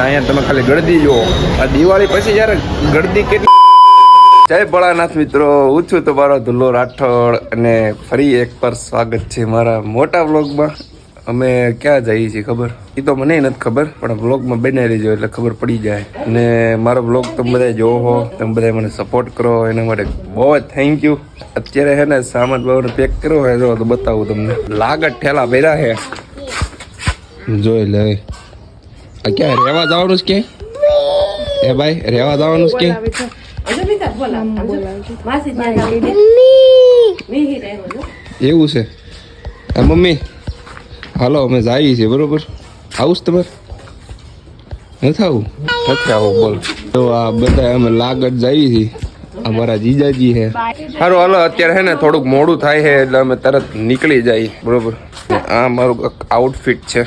અને અહીંયા તમે ખાલી ગળદી જુઓ. આ દિવાળી પછી જ્યારે ગળદી કેટલી જય ભોળાનાથ મિત્રો, હું છું તમારો ધુલ્લો રાઠોડ અને ફરી એક પર સ્વાગત છે મારા મોટા વ્લોગમાં. અમે ક્યાં જઈએ છીએ ખબર? એ તો મને નથી ખબર, પણ વ્લોગમાં બનાવી રહેજો એટલે ખબર પડી જાય. અને મારો વ્લોગ તમે બધા જોવો તમે બધા મને સપોર્ટ કરો, એના માટે બહુ જ થેન્ક યુ અત્યારે છે ને સામાન બામાન પેક કર્યો હોય તો બતાવું તમને. લાગત ઠેલા ભર્યા છે જોઈ લે. ક્યાં રહેવા જવાનું છે કે એ ભાઈ રહેવા જવાનું છે કે. એવું છે. આ મમ્મી હાલો અમે જઈએ છીએ બરોબર? આવું જ તમારે? નથી આવું? નથી આવું બોલ. તો આ બધા અમે લાગત જઈએ છીએ. અમારા જીજાજી હે સારું હાલો અત્યારે ને થોડુંક મોડું થાય છે એટલે અમે તરત નીકળી જઈએ બરોબર? આ મારું આઉટફિટ છે.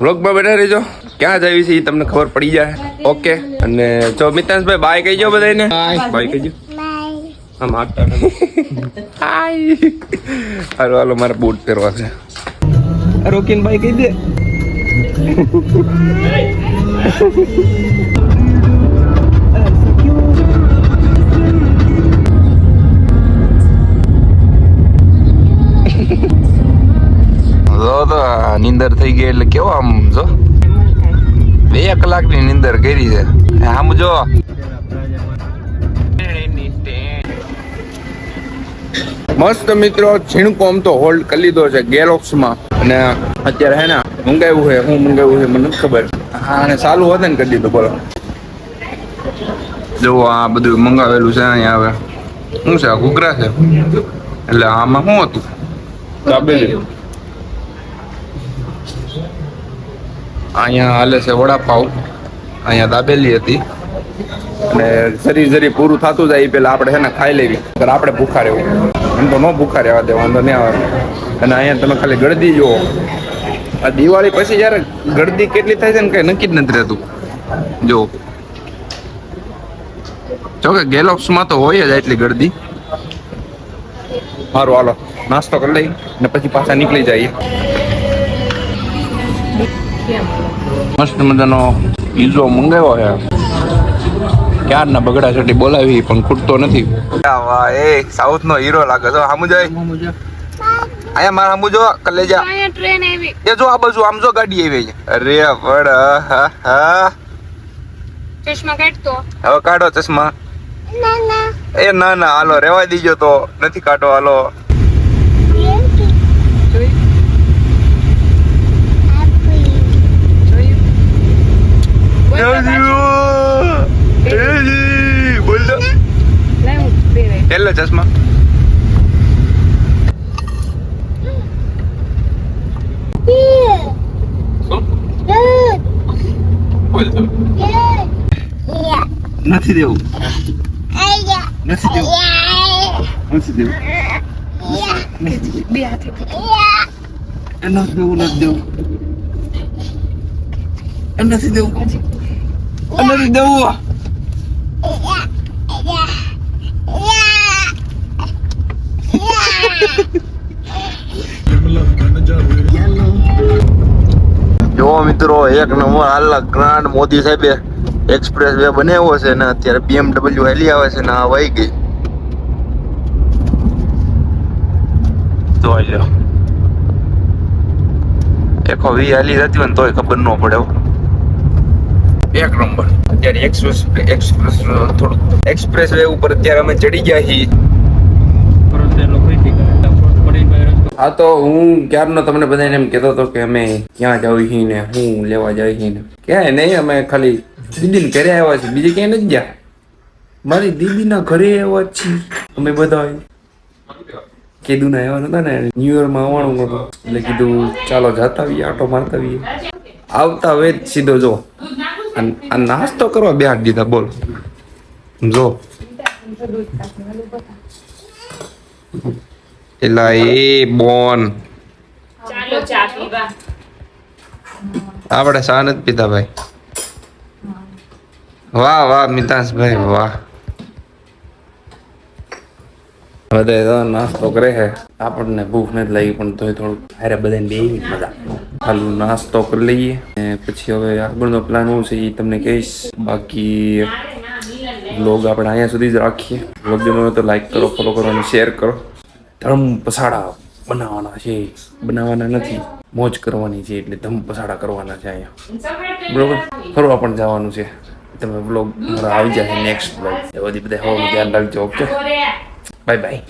વ્લોગમાં બેઠા રહેજો. ક્યાં જવી છે એ તમને ખબર પડી જાય. ઓકે. અને જો મિતાંશભાઈ બાય કહીજો બધાને બાય કહીજો આમ આટા હાય હાલો હાલો મારે બૂટ પહેરવા છે. રોકીન ભાઈ કહી દે. જો તો આ નીંદર થઈ ગઈ એટલે કેવો આમ જો. બે કલાકની નિંદર કરી છે. આમ જો મસ્ત મિત્રો છીણકોમ તો હોલ્ડ કરી લીધો છે ગેલોક્સમાં અને અત્યારે હે ને મંગાવ્યું છે. હું મંગાવ્યું છે મને ખબર. હા અને ચાલુ હોત ને કરી દીધું બોલો. જો આ બધું મંગાવેલું છે અહીંયા હવે શું છે આ ઘૂઘરા છે? એટલે આમાં શું હતું? દાબેલી. અહીંયા હાલે છે વડાપાઉ અહીંયા દાબેલી હતી. અને શરીર જરી પૂરું થતું જાય એ પેલા આપણે છે ને ખાઈ લેવી. ત્યારે આપણે ભૂખા રહેવું એમ તો ન ભૂખા રહેવા દે વાંધો નહીં આવે. અને અહીંયા તમે ખાલી ગળદી જુઓ. આ દિવાળી પછી જ્યારે ગળદી કેટલી થાય છે ને કંઈ નક્કી જ નથી રહેતું. જો જો કે ગેલોક્સમાં તો હોય જ એટલી ગળદી. સારું હાલો, નાસ્તો કરી લઈ ને પછી પાછા નીકળી જઈએ. મસ્ત મજાનો પીઝો મંગાવ્યો છે. ક્યારના બગડા છટી બોલાવી પણ ખૂટતો નથી. વાહ એ સાઉથ નો હીરો લાગે છે. હામુ જાય. અહીંયા મારા સામુ જો કલેજા ટ્રેન આવી. એ જો આ બાજુ આમ જો ગાડી આવી અરે વડ હા હા ચશ્મા કાઢતો? હવે કાઢો ચશ્મા. એ ના ના હાલો રેવા દીજો તો. નથી કાઢો હાલો બોલ દો લાવ હું પહેરાય ચશ્મા નથી દેવું. નથી દેવું. નથી દેવું. બે હાથે નથી દેવું. નથી દેવું. નથી દેવું. નથી દેવું. જો મિત્રો એક નંબર હાલના ગ્રાન્ડ મોદી સાહેબે એક્સપ્રેસ વે બનાવ્યો છે ને અત્યારે બીએમડબલ્યુ હેલી આવે છે ને આ વહી ગઈ. જોઈ લો એકો વી હાલી જતી હોય ને તોય ખબર ન પડે હો. એક નંબર. અત્યારે એક્સપ્રેસ એક્સપ્રેસ થોડું એક્સપ્રેસ વે ઉપર અત્યારે અમે ચડી ગયા છીએ. હા તો હું ક્યારનો તમને બધાને એમ કહેતો હતો કે અમે ક્યાં જવું છીએ ને હું લેવા જઈ છીએ ને. ક્યાંય નહીં, અમે ખાલી દીદીને ઘરે આવ્યા છીએ. બીજે ક્યાંય નથી ગયા. મારી દીદીના ઘરે આવ્યા છીએ. અમે બધા કીધું ના આવ્યા નતા ને ન્યુ યરમાં આવવાનું હતું એટલે કીધું, ચાલો જતા આવીએ, આટો મારતા આવીએ. આવતા વેદ સીધો જો. આ- આ નાસ્તો કરવા બે દીધા, બોલ. જો. એલા એ બોન. ચાલો ચા પીવા. આપણે શા નથી પીતા ભાઈ. વાહ વાહ મિતાંશભાઈ વાહ. બધા તો નાસ્તો કરે છે. આપણને ભૂખ નથી લાગી પણ તોય થોડુંક હારે બધાને બે મજા. ખાલી નાસ્તો કરી લઈએ. અને પછી હવે આગળનો પ્લાન શું છે એ તમને કહીશ. બાકી બ્લોગ આપણે અહીંયા સુધી જ રાખીએ. બ્લોગ ગમ્યો તો લાઈક કરો ફોલો કરો અને શેર કરો. ધર્મ પસાડા બનાવવાના છે. બનાવવાના નથી. મોજ કરવાની છે એટલે ધમ પસાડા કરવાના છે અહીંયા. બરોબર? ફરવા પણ જવાનું છે. તમે બ્લોગ મારા આવી જાય નેક્સ્ટ બ્લોગ એ બધી બધા હોવાનું ધ્યાન રાખજો ઓકે બાય બાય